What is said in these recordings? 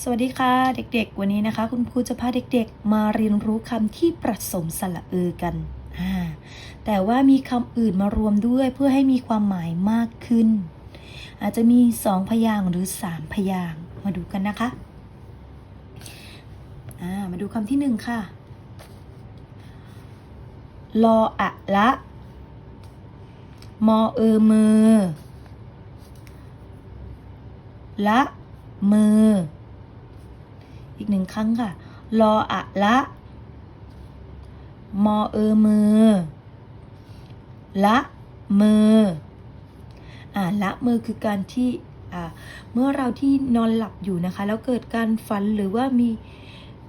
สวัสดีค่ะเด็กๆ วันนี้นะคะ คุณครูจะพาเด็กๆ มาเรียนรู้คำที่ผสมสระเออกันแต่ว่ามีคำอื่นมารวมด้วยเพื่อให้มีความหมายมากขึ้น อาจจะมีสองพยางหรือสามพยางมาดูกันนะคะามาดูคำที่หนึ่งค่ะลออะละมอเออมือละมือ อีกหนึ่งครั้งค่ะ รออะละ มอเออมือ ละมือ อ่าละมือคือการที่อ่าเมื่อเราที่นอนหลับอยู่นะคะ แล้วเกิดการฝันหรือว่ามี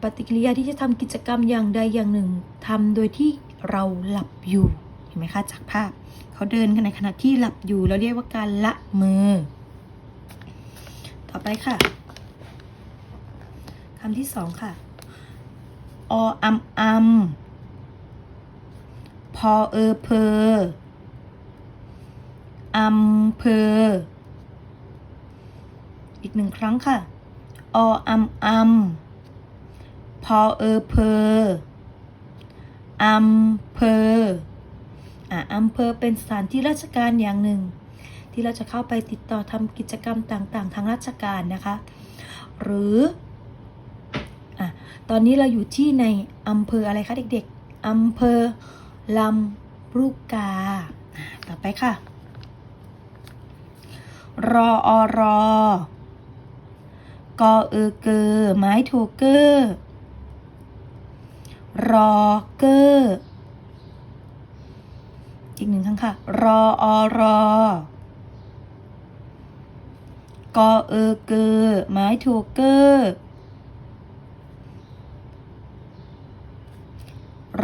ปฏิกิริยาที่จะทำกิจกรรมอย่างใดอย่างหนึ่งทำโดยที่เราหลับอยู่เห็นไหมคะจากภาพเขาเดินกันในขณะที่หลับอยู่เราเรียกว่าการละมือ ต่อไปค่ะ คำที่สองค่ะ ออัมอัมพอเออเพออัมเพออีกหนึ่งครั้งค่ะ ออัมอัมพอเออเพออัมเพออะอำเภอเป็นสถานที่ราชการอย่างหนึ่ง ที่เราจะเข้าไปติดต่อทำกิจกรรมต่างๆ ทางราชการนะคะ หรือ ตอนนี้เราอยู่ที่ในอำเภออะไรคะเด็กๆอำเภอลำลูกกา ต่อไปค่ะ รออรอกอเอเกอไม้โทเกอร์รอเกอร์อีกหนึ่งครั้งค่ะ รออรอกอเออเกอไม้โทเกอร์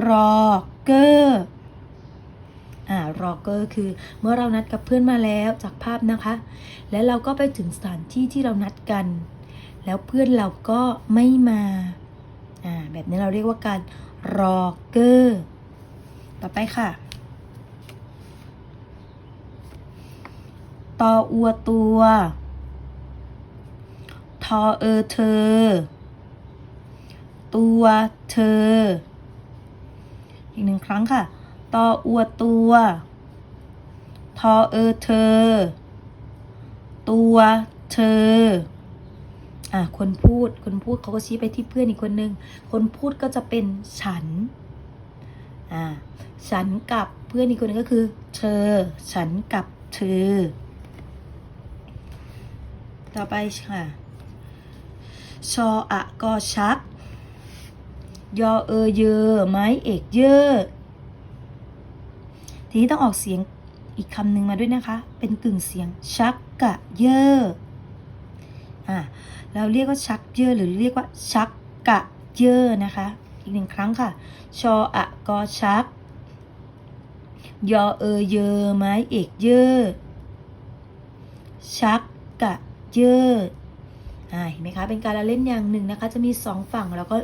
รอเกอร์อ่ารอเกอร์คือเมื่อเรานัดกับเพื่อนมาแล้วจากภาพนะคะ แล้วเราก็ไปถึงสถานที่ที่เรานัดกัน แล้วเพื่อนเราก็ไม่มาอ่าแบบนี้เราเรียกว่าการรอเกอร์ต่อไปค่ะตออัวตัว ทอเออเธอ ตัวเธอ อีกหนึ่งครั้งค่ะ ตออัวตัว ทอเออเธอ ตัวเธอ อะ คนพูด คนพูดเขาก็ชี้ไปที่เพื่อนอีกคนนึง คนพูดก็จะเป็นฉัน อ่า ฉันกับเพื่อนอีกคนนึงก็คือ เธอ ฉันกับเธอ ต่อไปค่ะ ชออะกอชัก ยอเอเยอไม้เอกเยอทีนี้ต้องออกเสียงอีกคำหนึ่งมาด้วยนะคะ เป็นกึ่งเสียงชักกะเยออ่าเราเรียกว่าชักเยอหรือเรียกว่าชักกะเยอนะคะ อีกหนึ่งครั้งค่ะ ชออะกอชัก ยอเอเยอไม้เอกเยอชักกะเยออ่าเห็นไหมคะ เป็นการละเล่นอย่างหนึ่งนะคะ จะมีสองฝั่งแล้วก็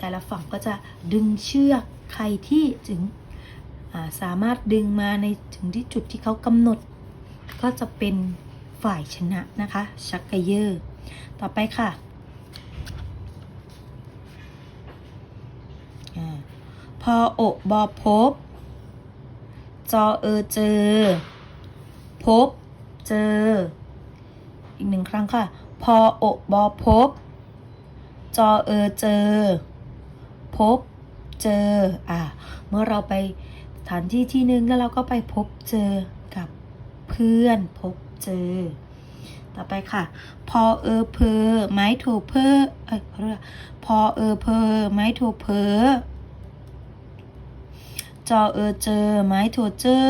แต่ละฝั่งก็จะดึงเชือกใครที่ถึงาสามารถดึงมาในถึงที่จุดที่เขากำหนด ก็จะเป็นฝ่ายชนะนะคะชักกะเยอร์ต่อไปค่ะพออบอพบ จอเออเจอ พบ เจอ อีกหนึ่งครั้งค่ะ พออบอพบ จอเออเจอ บเจออ่าเมื่อเราไปสถานที่ที่หนึ่งแล้วเราก็ไปพบเจอกับเพื่อนพบเจอ ต่อไปค่ะ พอเออเพอไม้โทเพอเอ้ยขอพอเออเพอไม้โทเพอจอเออเจอไม้โทเจอ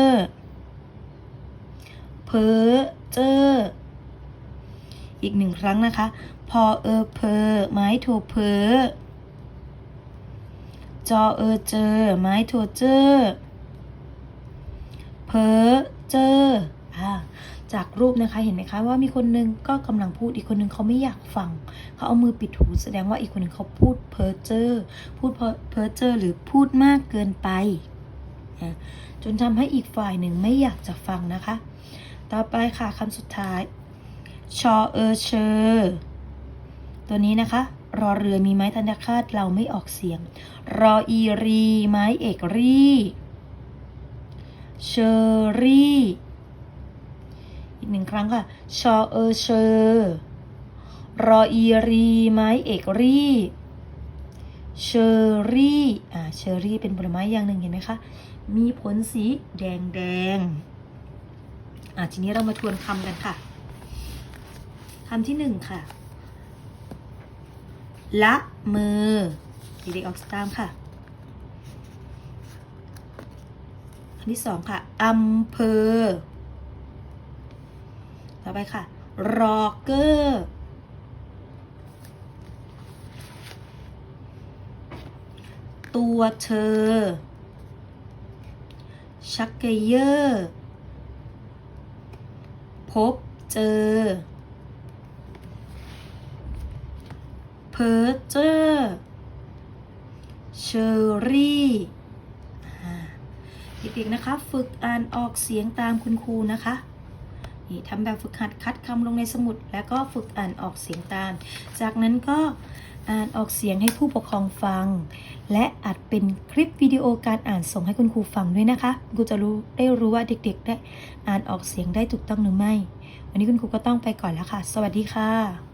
เพอเจอ อีกหนึ่งครั้งนะคะ พอเออเพอไม้โทเพอ จอเออเจอ ไม้โทเจอเพอเจออาจากรูปนะคะเห็นไหมคะว่ามีคนนึงก็กำลังพูดอีกคนนึงเขาไม่อยากฟัง เขาเอามือปิดหูแสดงว่าอีกคนนึงเขาพูดเพ้อเจอ้อพูดเพ้อเจอ้อหรือพูดมากเกินไป จนทำให้อีกฝ่ายหนึ่งไม่อยากจะฟังนะคะ ต่อไปค่ะคำสุดท้ายชอเออเชอตัวนี้นะคะ รอเรือมีไม้ธนคาตเราไม่ออกเสียง รออีรี ไม้เอกรีเชอรี่อีกหนึ่งครั้งค่ะ ชอเออเชอรออีรี ไม้เอกรีเชอรี่ อ่า เชอรี่เป็นผลไม้อย่างหนึ่งเห็นไหมคะ มีผลสีแดงแดง อ่าทีนี้เรามาทวนคำกันค่ะ คำที่หนึ่งค่ะ ละมือเด็กๆออกสตามค่ะ อันที่สองค่ะอำเภอ ต่อไปค่ะ รอเกอร์ตัวเธอ ชักเกเยอร์ พบเจอ เพอเจอร์เชอรี่อ่เด็กๆนะคะฝึกอ่านออกเสียงตามคุณครูนะคะนี่ทำแบบฝึกหัดคัดคำลงในสมุด แล้วก็ฝึกอ่านออกเสียงตาม จากนั้นก็อ่านออกเสียงให้ผู้ปกครองฟัง และอัดเป็นคลิปวิดีโอการอ่านส่งให้คุณครูฟังด้วยนะคะคุณครูจะรู้ได้รู้ว่าเด็กๆ ได้อ่านออกเสียงได้ถูกต้องหรือไม่ วันนี้คุณครูก็ต้องไปก่อนแล้วค่ะ สวัสดีค่ะ